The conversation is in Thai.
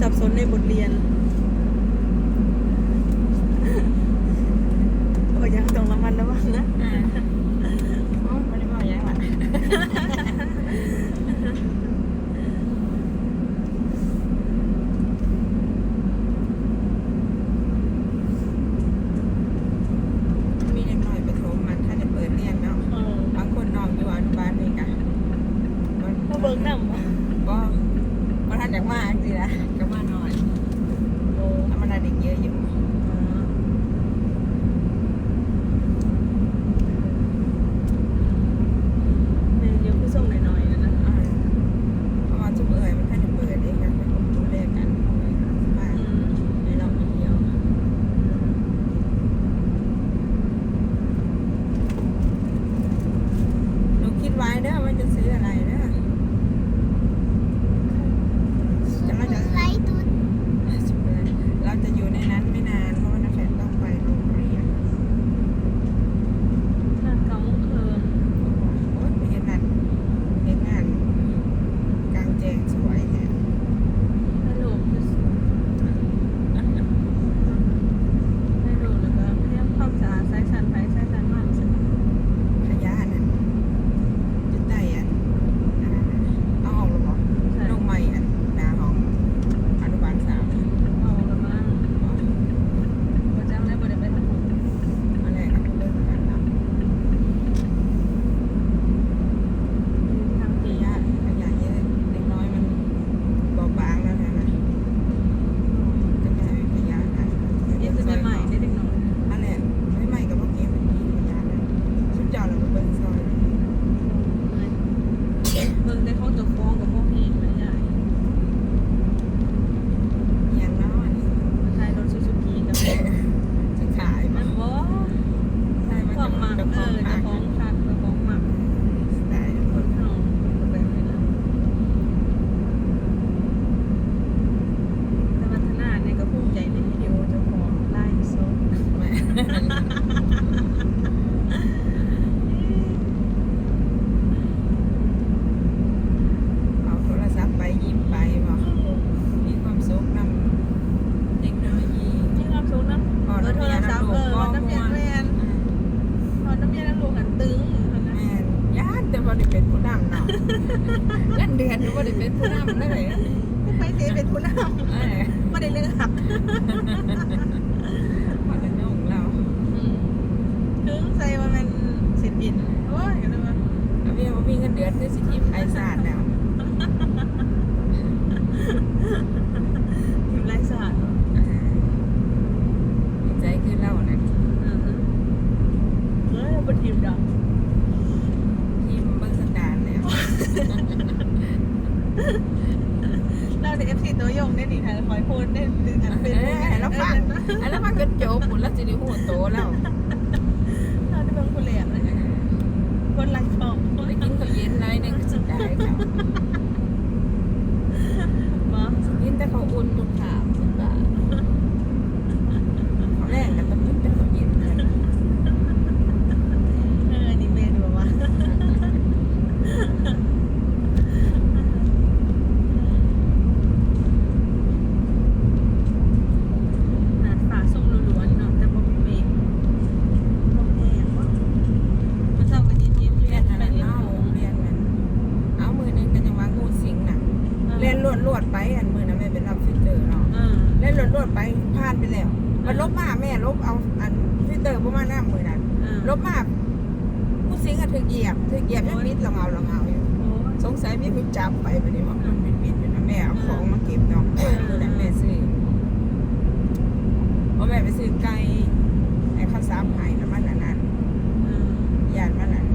สับสนในบทเรียน Yeah. จะมว่าได้เป็นผู้นำเนาะเงินเดือนก็บ่ได้เป็นผู้นำได้ไหนไปเสียเป็นผู้นำไม่ได้เลือกหักมันเป็นเรื่องของเราถึงใจว่ามันสิทธิ์อินโอ้ยกันเลยว่าพี่ว่ามีเงินเดือนคือสิทธิ์ไอซ่าแล้ว แต่เอฟซีตัวยงได้หนิค่ะคอยโพสได้ถึงอันเป็นเออแล้วฟังแล้วฟังก็โจกผลแล้วจะด้หัวโตแล้วเราได้บิ่งคนเลี่ยมเลยคนไลฟ์ฟองไปกินข้เย็นไรหนึ่ง ได้หล่นหล่นไปผ่านไปแล้วมันลบมาแม่ลบเอาอันฟิลเตอร์พระมาณหน้ามือนั้นลบมาผู้สิงอะถือเหยียบถือเหยียบยังมิดละเมาละเมาอยู่สงสัยมีผู้จับไปไปนี่ว่ามันเป็มิดอยู่นะแม่เอาของมาเก็บเนาะคือแม่ซื้อพอแม่ไปซื้อไก่ไอ้ข้าวสามหายแล้วมันอันนั้นยานมันอัน